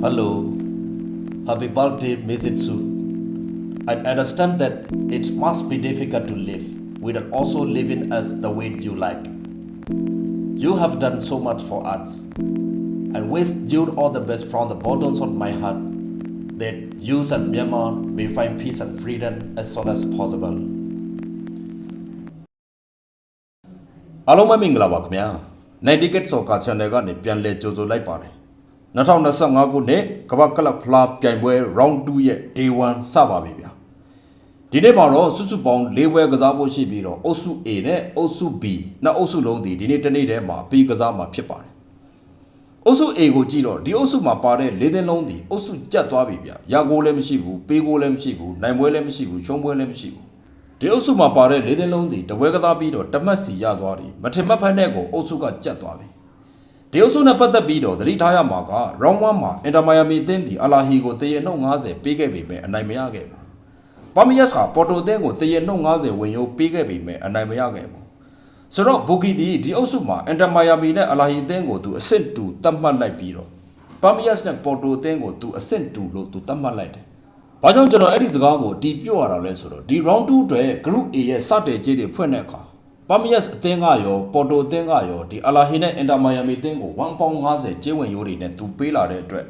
Hello. Happy birthday, Mizitsu. I understand that it must be difficult to live without also living as the way you like. You have done so much for us. I wish you all the best from the bottom of my heart that you and Myanmar may find peace and freedom as soon as possible. အားလုံးပဲမင်္ဂလာပါခင်ဗျာ Night Ticket Soccer Channel ကနေပြန်လည်ကြိုဆိုလိုက်ပါတယ် 2025ခုနှစ်ကမ္ဘာကလပ်ဖလားပြိုင်ပွဲ Round 2ရဲ့ Day 1စပါပြီဗျာဒီနေ့မှာတော့စုစုပေါင်း၄ပွဲကစားဖို့ရှိပြီးတော့အုပ်စု A နဲ့အုပ်စု B နှစ်အုပ်စုလုံးဒီဒီနေ့တစ်နေ့တည်းမှာပြီးကစားမှာဖြစ်ပါတယ်အုပ်စု A ကိုကြည့်တော့ဒီအုပ်စုမှာပါတဲ့၄သင်းလုံးဒီအုပ်စုကြက်သွားပြီဗျာရာဂိုးလည်းမရှိဘူးပေးဂိုးလည်းမရှိဘူးနိုင်ပွဲလည်းမရှိဘူးရှုံးပွဲလည်းမရှိဘူးဒီအုပ်စုမှာပါတဲ့လေးသင်းလုံးစီတပွဲကစားပြီးတော့တမတ်စီရသွားတယ်မထင်မှတ်ဖိုင်တဲ့ကိုအုပ်စုကကြက်သွားပြီ ဒီအုပ်စုနဲ့ပတ်သက်ပြီးတော့သတိထားရမှာက round 1မှာအင်တာမိုင်ယာမီအသင်းဒီအလာဟီကိုတရနှုတ်90ပေးခဲ့ပေမဲ့အနိုင်မရခဲ့ဘူးပါမီယက်စ်ကပေါ်တိုအသင်းကိုတရနှုတ်90ဝင်ရုပ်ပေးခဲ့ပေမဲ့အနိုင်မရခဲ့ဘူးဆိုတော့ဘူကီဒီဒီအုပ်စုမှာအင်တာမိုင်ယာမီနဲ့အလာဟီအသင်းကိုသူအဆင့်တူတတ်မှတ်လိုက်ပြီးတော့ပါမီယက်စ်နဲ့ပေါ်တိုအသင်းကိုသူအဆင့်တူလို့သူတတ်မှတ်လိုက်တယ်။ဘာကြောင့်ကျွန်တော်အဲ့ဒီစကားကိုတီးပြော့ရတာလဲဆိုတော့ဒီ round 2အတွက် group A ရဲ့စတဲ့ကြေးတွေဖွင့်တဲ့အခါ Pamias အသင်းကရော Porto အသင်းကရောဒီ Alahi နဲ့ Inter Miami အသင်းကို1.50ကြေးဝင်ရိုးတွေနဲ့သူပေးလာတဲ့အတွက်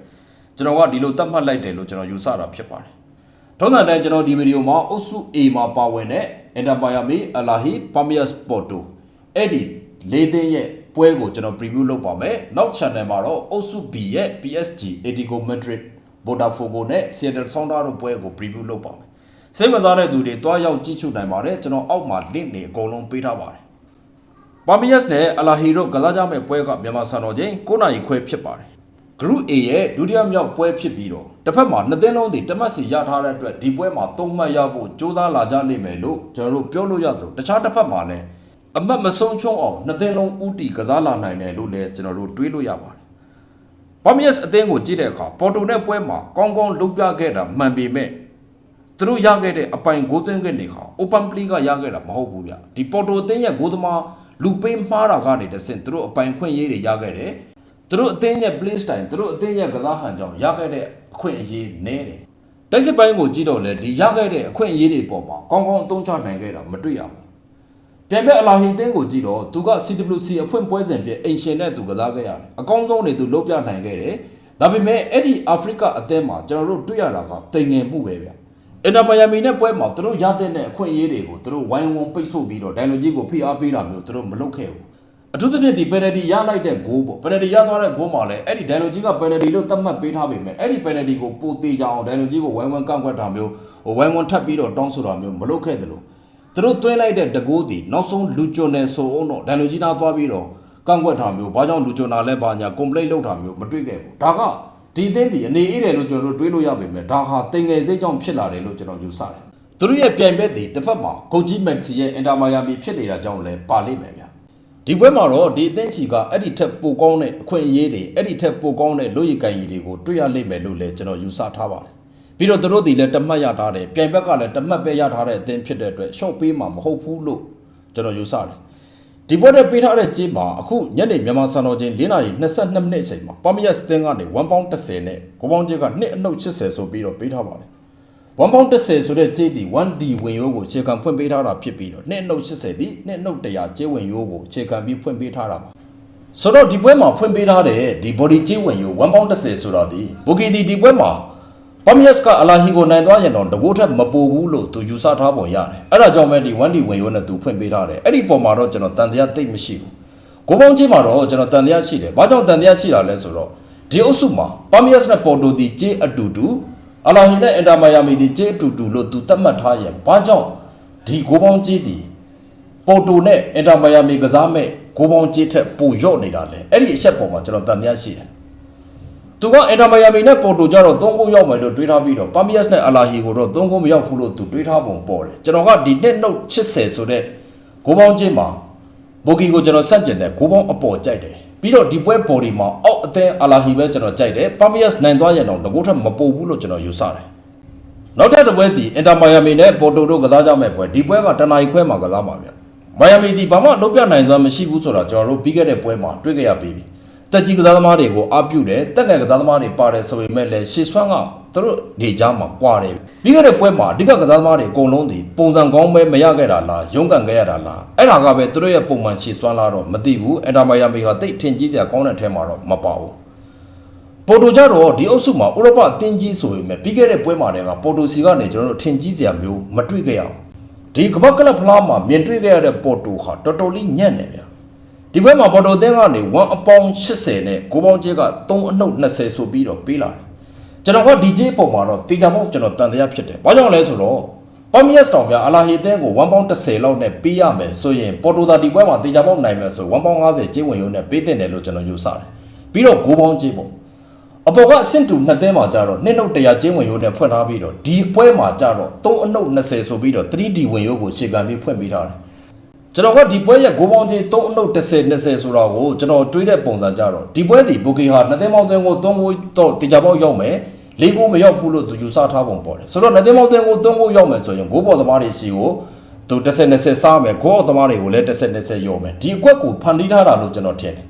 ကျွန်တော်ကဒီလိုသတ်မှတ်လိုက်တယ်လို့ကျွန်တော်ယူဆတာဖြစ်ပါတယ်။ထုံးစံတိုင်းကျွန်တော်ဒီဗီဒီယိုမှာအုပ်စု A မှာပါဝင်တဲ့ Inter Miami, Alahi, Pamias, Porto အဲ့ဒီလေးသင်းရဲ့ပွဲကိုကျွန်တော် preview လုပ်ပါမယ်။နောက် channel မှာတော့အုပ်စု B ရဲ့ PSG, Atletico Madrid Botafogo နဲ့ Seattle Sounders တို့ပွဲကို preview လုပ်ပါမယ်။ စိတ်ဝင်စားတဲ့သူတွေတွားရောက်ကြည့်ရှုနိုင်ပါတယ်ကျွန်တော်အောက်မှာ link တွေအကုန်လုံးပေးထားပါတယ်။ Pamias နဲ့ Alahi တို့ကစားကြမဲ့ပွဲကမြန်မာစံတော်ချိန်9နာရီခွဲဖြစ်ပါတယ်။ Group A ရဲ့ဒုတိယမြောက်ပွဲဖြစ်ပြီးတော့တစ်ဖက်မှာနှစ်သင်းလုံးတွေတမတ်စီရထားတဲ့အတွက်ဒီပွဲမှာသုံးမှတ်ရဖို့ကြိုးစားလာကြလိမ့်မယ်လို့ကျွန်တော်တို့ပြောလို့ရသလိုတခြားတစ်ဖက်မှာလည်းအမှတ်မဆုံးချုံအောင်နှစ်သင်းလုံးဥတီကစားလာနိုင်တယ်လို့လည်းကျွန်တော်တို့တွေးလို့ရပါတယ်။ Pamias အသင်းကိုကြည့်တဲ့အခါပေါ်တိုနဲ့ပွဲမှာကောင်းကောင်းလုပ်ပြခဲ့တာမှန်ပေမဲ့ သူတို့ရခဲ့တဲ့အပိုင်ဂိုးသွင်းခဲ့နေခါ Open Play ကရခဲ့တာမဟုတ်ဘူးဗျဒီပေါ်တိုအသင်းရဲ့ဂိုးသမားလူပေးမှားတာကနေတဆင့်သူတို့အပိုင်ခွင့်ရေးတွေရခဲ့တယ်သူတို့အသင်းရဲ့ play style သူတို့အသင်းရဲ့ကစားဟန်ကြောင့်ရခဲ့တဲ့အခွင့်အရေးနည်းတယ်တိုက်စစ်ပိုင်းကိုကြည့်တော့လေဒီရခဲ့တဲ့အခွင့်အရေးတွေပေါ်မှာကောင်းကောင်းအသုံးချနိုင်ခဲ့တာမတွေ့ရဘူးပြန်ပြအလာဟီတင်းကိုကြည့်တော့သူက CWC အဖွင့်ပွဲစဉ်ပြအိမ်ရှင်နဲ့သူကစားခဲ့ရတယ်အကောင်းဆုံးတွေသူလုပ်ပြနိုင်ခဲ့တယ်ဒါပေမဲ့အဲ့ဒီအာဖရိကအသင်းမှာကျွန်တော်တို့တွေ့ရတာကတိမ်ငယ်မှုပဲဗျ အင်တာမိုင်ယာမီနဲ့ပွဲမှာသူတို့ရတဲ့အခွင့်အရေးတွေကိုသူတို့ဝိုင်းဝန်းပိတ်ဆို့ပြီးတော့ဒိုင်လိုကြီးကိုဖိအားပေးတာမျိုးသူတို့မလုပ်ခဲ့ဘူးအထူးသဖြင့်ဒီပယ်နယ်တီရလိုက်တဲ့ဂိုးပေါ့ပယ်နယ်တီရသွားတဲ့ဂိုးမှာလည်းအဲ့ဒီဒိုင်လိုကြီးကပယ်နယ်တီလို့သတ်မှတ်ပေးထားပေမဲ့အဲ့ဒီပယ်နယ်တီကိုပိုသေးကြအောင်ဒိုင်လိုကြီးကိုဝိုင်းဝန်းကန့်ကွက်တာမျိုးဟိုဝိုင်းဝန်းထပ်ပြီးတော့တောင်းဆိုတာမျိုးမလုပ်ခဲ့သလိုသူတို့သွင်းလိုက်တဲ့တကိုးတီနောက်ဆုံးလူကျွန်းနယ်ဆိုအောင်တော့ဒိုင်လိုကြီးနာသွားပြီးတော့ကန့်ကွက်တာမျိုးဘာကြောင့်လူကျွန်းနာလဲဘာညာ complaint လုပ်တာမျိုးမတွေ့ခဲ့ဘူးဒါက ဒီအသင်းဒီအနေအေးတယ်လို့ကျွန်တော်တို့တွေးလို့ရပါမယ်ဒါဟာတင်ငယ်စိတ်ကြောင့်ဖြစ်လာတယ်လို့ကျွန်တော်ယူဆတယ်သူတို့ရဲ့ပြိုင်ဘက်တွေတစ်ဖက်မှာဂုတ်ကြီးမက်ဆီရဲ့အင်တာမာယာမီဖြစ်နေတာကြောင့်လည်းပါလိမ့်မယ်ဗျာဒီပွဲမှာတော့ဒီအသင်းချီကအဲ့ဒီထက်ပိုကောင်းတဲ့အခွင့်အရေးတွေအဲ့ဒီထက်ပိုကောင်းတဲ့လူရည်ကန်ရည်တွေကိုတွေ့ရလိမ့်မယ်လို့လည်းကျွန်တော်ယူဆထားပါတယ်ပြီးတော့သူတို့ဒီလည်းတမတ်ရထားတယ်ပြိုင်ဘက်ကလည်းတမတ်ပဲရထားတဲ့အသင်းဖြစ်တဲ့အတွက်ရှော့ပေးမှာမဟုတ်ဘူးလို့ကျွန်တော်ယူဆတယ် ဒီပွဲတဲ့ပေးထားတဲ့ကြေးမှာအခုညနေမြန်မာစံတော်ချိန်၄နာရီ22မိနစ်အချိန်မှာပမယက်စတင်းကနေ1ပေါင်း30နဲ့ကိုပေါင်းကြေးက2အနှုတ်80ဆိုပြီးတော့ပေးထားပါတယ်1ပေါင်း30ဆိုတဲ့ကြေးဒီ 1D ဝင်ရိုးကိုခြေခံဖွင့်ပေးထားတာဖြစ်ပြီးတော့2အနှုတ်80ဒီ2အနှုတ်100ကြေးဝင်ရိုးကိုခြေခံပြီးဖွင့်ပေးထားတာပါဆိုတော့ဒီပွဲမှာဖွင့်ပေးထားတဲ့ဒီ body ကြေးဝင်ယူ1ပေါင်း30ဆိုတာဒီဘူဂီဒီဒီပွဲမှာ ပမီယက်ကအလာဟီကိုနိုင်သွားရင်တော့တကိုးထက်မပိုဘူးလို့သူယူဆထားပုံရတယ်အဲ့ဒါကြောင့်ပဲဒီ 1D ဝင်ယူနဲ့သူဖွင့်ပေးထားတယ်အဲ့ဒီပုံမှာတော့ကျွန်တော်တန်တရားသိပ်မရှိဘူးကိုပေါင်းကြီးမှာတော့ကျွန်တော်တန်တရားရှိတယ်ဘာကြောင့်တန်တရားရှိတာလဲဆိုတော့ဒီအုပ်စုမှာပမီယက်နဲ့ပေါ်တိုဒီကြေးအတူတူအလာဟီနဲ့အင်တာမိုင်ယာမီဒီကြေးအတူတူလို့သူသတ်မှတ်ထားရင်ဘာကြောင့်ဒီကိုပေါင်းကြီးဒီပေါ်တိုနဲ့အင်တာမိုင်ယာမီကစားမဲ့ဂိုးပေါင်းကြီးထက်ပိုရော့နေတာလေအဲ့ဒီအချက်ပေါ်မှာကျွန်တော်တန်တရားရှိတယ် သူကအင်တာမိုင်ယာမီနဲ့ပေါ်တိုကြတော့3ဂိုးရောက်မယ်လို့တွေးထားပြီးတော့ပါမီယက်နဲ့အလာဟီကိုတော့3ဂိုးမရောက်ဘူးလို့သူတွေးထားပုံပေါ်တယ်ကျွန်တော်ကဒီနှစ်နှုတ်80ဆိုတဲ့ဂိုးပေါင်းချင်းမှာဘိုဂီကိုကျွန်တော်စန့်ကျင်တဲ့ဂိုးပေါင်းအပေါ်ကြိုက်တယ်ပြီးတော့ဒီပွဲပေါ်ဒီမှာအောက်အသင်းအလာဟီပဲကျွန်တော်ကြိုက်တယ်ပါမီယက်နိုင်သွားရင်တော့တကူထက်မပိုဘူးလို့ကျွန်တော်ယူဆတယ်နောက်ထပ်တစ်ပွဲဒီအင်တာမိုင်ယာမီနဲ့ပေါ်တိုတို့ကစားကြမဲ့ပွဲဒီပွဲကတနအီခွဲမှာကစားမှာဗျမိုင်ယာမီဒီဘာမှလုံးပြနိုင်စွာမရှိဘူးဆိုတော့ကျွန်တော်တို့ပြီးခဲ့တဲ့ပွဲမှာတွေ့ကြရပြီးပြီ တက်ကြီးကစားသမားတွေကိုအပြုတယ်တက်ငယ်ကစားသမားတွေပါတယ်ဆိုပေမဲ့လည်းရှေ့ဆွမ်းကသူတို့နေကြမှာကွာတယ်ပြီးခဲ့တဲ့ပွဲမှာအဓိကကစားသမားတွေအကုန်လုံးဒီပုံစံကောင်းပဲမရခဲ့တာလားရုန်းကန်ခဲ့ရတာလားအဲ့ဒါကပဲသူတို့ရဲ့ပုံမှန်ရှေ့ဆွမ်းလာတော့မသိဘူးအန်တာမိုင်ယာမီကတိတ်ထင်ကြီးစရာကောင်းတဲ့အထဲမှာတော့မပါဘူးပေါ်တိုကြတော့ဒီအုပ်စုမှာဥရောပအသင်းကြီးဆိုပေမဲ့ပြီးခဲ့တဲ့ပွဲမှာတည်းကပေါ်တိုစီကနေကျွန်တော်တို့ထင်ကြီးစရာမျိုးမတွေ့ခဲ့ရအောင်ဒီကမ္ဘာကလပ်ဖလားမှာမြင်တွေ့ခဲ့ရတဲ့ပေါ်တိုဟာတော်တော်လေးညံ့နေဗျာ ဒီပွဲမှာပေါ်တိုအသင်းကနေ1အပေါင်း80နဲ့ကိုပေါင်းကျဲက3အနှုတ်20ဆိုပြီးတော့ပေးလာတယ်ကျွန်တော်ကဒီဂျေပုံမှာတော့တေချာမောက်ကျွန်တော်တန်တရားဖြစ်တယ်ဘာကြောင့်လဲဆိုတော့ပမီယက်စ်တောင်ပြအလာဟီအသင်းကို1ပေါင်း30လောက်နဲ့ပေးရမယ်ဆိုရင်ပေါ်တိုသာဒီပွဲမှာတေချာမောက်နိုင်မယ်ဆို1ပေါင်း50ကျေးဝင်ရုံနဲ့ပေးတင်တယ်လို့ကျွန်တော်ယူဆတယ်ပြီးတော့9ပေါင်းကျေးပုံအပေါ်ကအဆင့်တူနှစ်သင်းမှာကြတော့နှစ်နှုတ်100ကျင်းဝင်ရိုးနဲ့ဖွင့်ထားပြီးတော့ဒီပွဲမှာကြတော့3အနှုတ်20ဆိုပြီးတော့ 3D ဝင်ရိုးကိုရှေ့ကန်ပြီးဖွင့်ပေးထားတယ် ကျွန်တော်ကဒီပွဲရဲ့ဂိုးပေါင်းချင်း3အနှုတ်10 20ဆိုတာကိုကျွန်တော်တွေးတဲ့ပုံစံကြတော့ဒီပွဲဒီဘူဂီဟာနှစ်သင်းပေါင်းသင်းကို3ဂိုးတော့တေချာပေါက်ရောက်မယ်လေးဂိုးမရောက်ဘူးလို့သူယူဆထားပုံပေါ်တယ်ဆိုတော့နှစ်သင်းပေါင်းသင်းကို3ဂိုးရောက်မယ်ဆိုရင်ဂိုးပေါ်သမားတွေစီကိုသူ10 20စားမယ်ဂိုးသမားတွေကိုလည်း10 20ရောက်မယ်ဒီအကွက်ကိုဖန်တီးထားတာလို့ကျွန်တော်ထင်တယ်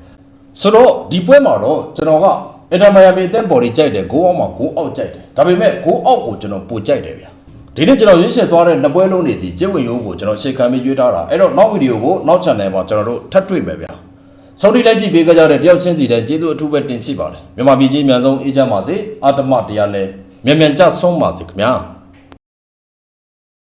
ဆိုတော့ဒီပွဲမှာတော့ကျွန်တော်ကအင်တာမိုင်ယာမီအသင်းဘော်ဒီကြိုက်တယ်ဂိုးအောက်မှာဂိုးအောက်ကြိုက်တယ်ဒါပေမဲ့ဂိုးအောက်ကိုကျွန်တော်ပိုကြိုက်တယ်ဗျာ ဒီနေ့ကျွန်တော်ရွေးချယ်သွားတဲ့နှစ်ပွဲလုံးတွေဒီကျင့်ဝင်ရိုးကိုကျွန်တော်ရှေ့ခံပြီးရွေးထားတာအဲ့တော့နောက်ဗီဒီယိုကိုနောက် channel မှာကျွန်တော်တို့ထပ်တွေ့မယ်ဗျာစောဒီလိုက်ကြည့်ပေးကြတဲ့တယောက်ချင်းစီတဲ့ကျေးဇူးအထူးပဲတင်ရှိပါတယ်မြန်မာပြည်ကြီးအမြန်ဆုံးအေးချမ်းပါစေအာတမတရားလဲမြန်မြန်ကြဆုံးပါစေခင်ဗျာ